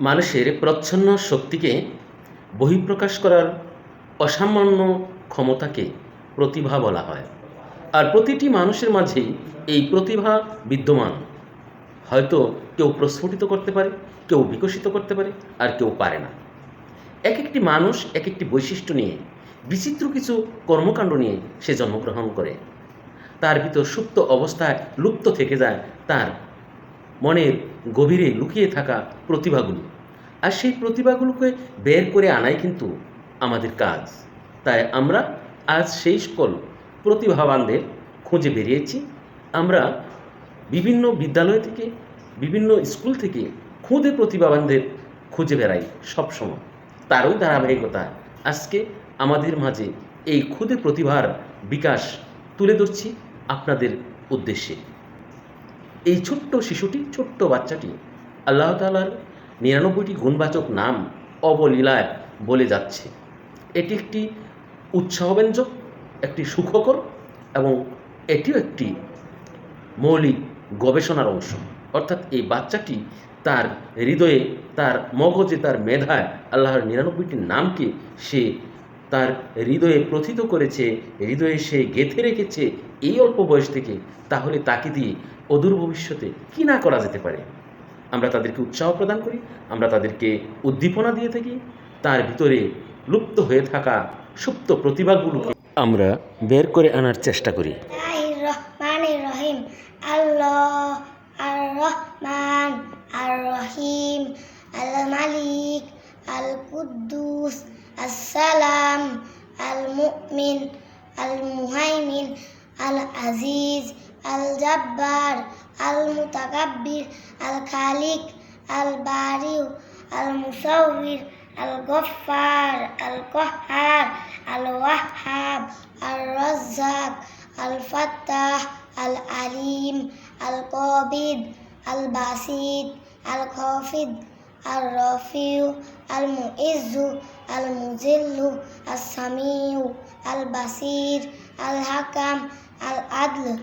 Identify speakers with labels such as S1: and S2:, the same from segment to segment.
S1: মানুষের প্রচ্ছন্ন শক্তিকে বহিঃপ্রকাশ করার অসামান্য ক্ষমতাকে প্রতিভা বলা হয়। আর প্রতিটি মানুষের মাঝেই এই প্রতিভা বিদ্যমান। হয়তো কেউ প্রস্ফুটিত করতে পারে, কেউ বিকশিত করতে পারে, আর কেউ পারে না। এক একটি মানুষ এক একটি বৈশিষ্ট্য নিয়ে, বিচিত্র কিছু কর্মকাণ্ড নিয়ে সে জন্মগ্রহণ করে। তার ভিতর সুপ্ত অবস্থায় লুপ্ত থেকে যায় তার মনের গভীরে লুকিয়ে থাকা প্রতিভাগুলো। আর সেই প্রতিভাগুলোকে বের করে আনাই কিন্তু আমাদের কাজ। তাই আমরা আজ সেই সকল প্রতিভাবানদের খুঁজে বেরিয়েছি। আমরা বিভিন্ন বিদ্যালয় থেকে, বিভিন্ন স্কুল থেকে খুদে প্রতিভাবানদের খুঁজে বেড়াই সবসময়। তারও ধারাবাহিকতা আজকে আমাদের মাঝে এই খুদে প্রতিভার বিকাশ তুলে ধরছি আপনাদের উদ্দেশ্যে। এই ছোট্ট শিশুটি, ছোট্ট বাচ্চাটি আল্লাহ তালার নিরানব্বইটি গুণবাচক নাম অবলীলায় বলে যাচ্ছে। এটি একটি উৎসাহব্যঞ্জক, একটি সুখকর এবং এটিও একটি মৌলিক গবেষণার অংশ। অর্থাৎ এই বাচ্চাটি তার হৃদয়ে, তার মগজে, তার মেধায় আল্লাহর নিরানব্বইটি নামকে সে তার হৃদয়ে প্রথিত করেছে হৃদয়ে সে গেঁথে রেখেছে এই অল্প বয়স থেকে তাহলে তাকে দিয়ে অদূর ভবিষ্যতে কী না করা যেতে পারে? আমরা তাদেরকে উৎসাহ প্রদান করি আমরা তাদেরকে উদ্দীপনা দিয়ে থাকি তার ভিতরে লুপ্ত হয়ে থাকা সুপ্ত প্রতিভাগুলোকে আমরা বের করে আনার চেষ্টা করি।
S2: المؤمن المهيمن العزيز الجبار المتكبر الخالق البارئ المصور الغفار القهار الوهاب الرزاق الفتاح العليم القابض البسيط الخافض. الرفيع المعز المذل السميع البصير الحكم العدل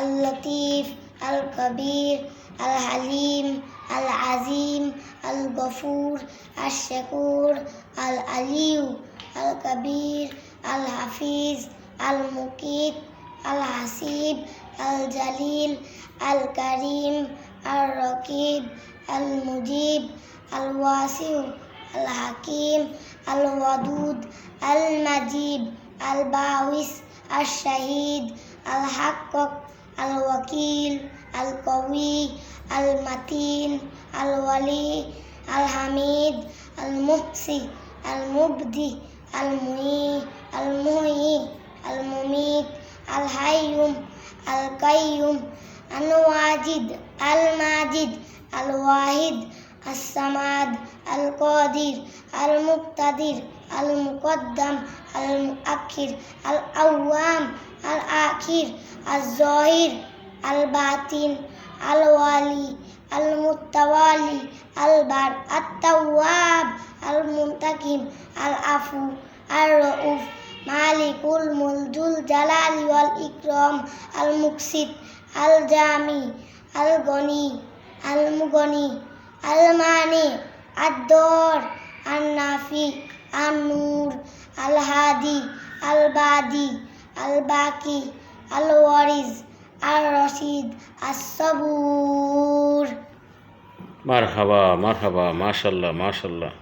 S2: اللطيف الكبير الحليم العظيم الغفور الشكور العلي الكبير الحفيظ المقيت الحسيب الجليل الكريم الرقيب المجيب الواسع الحكيم الودود المجيب الباوس الشهيد الحقق الوكيل القوي المتين الولي الحميد المحصي المبدي المهي المهي المميت الحي القيوم الواجد الماجد الواحد السماد القادر المقتدر المقدم المؤخر الأوام الآخر الظاهر الباطن الوالي المتوالي البر التواب المنتقم العفو ইক্রম আল মুকসিদ আল জামি আল গনি আল মুগনি আল মানি আদর আল নাফি আল নূর আল হাদি আল বাদি আল বাকি আল ওয়ারিজ আল রশিদ আসবুর
S1: মারহাবা মারহাবা, মাশাল্লাহ মাশাল্লাহ।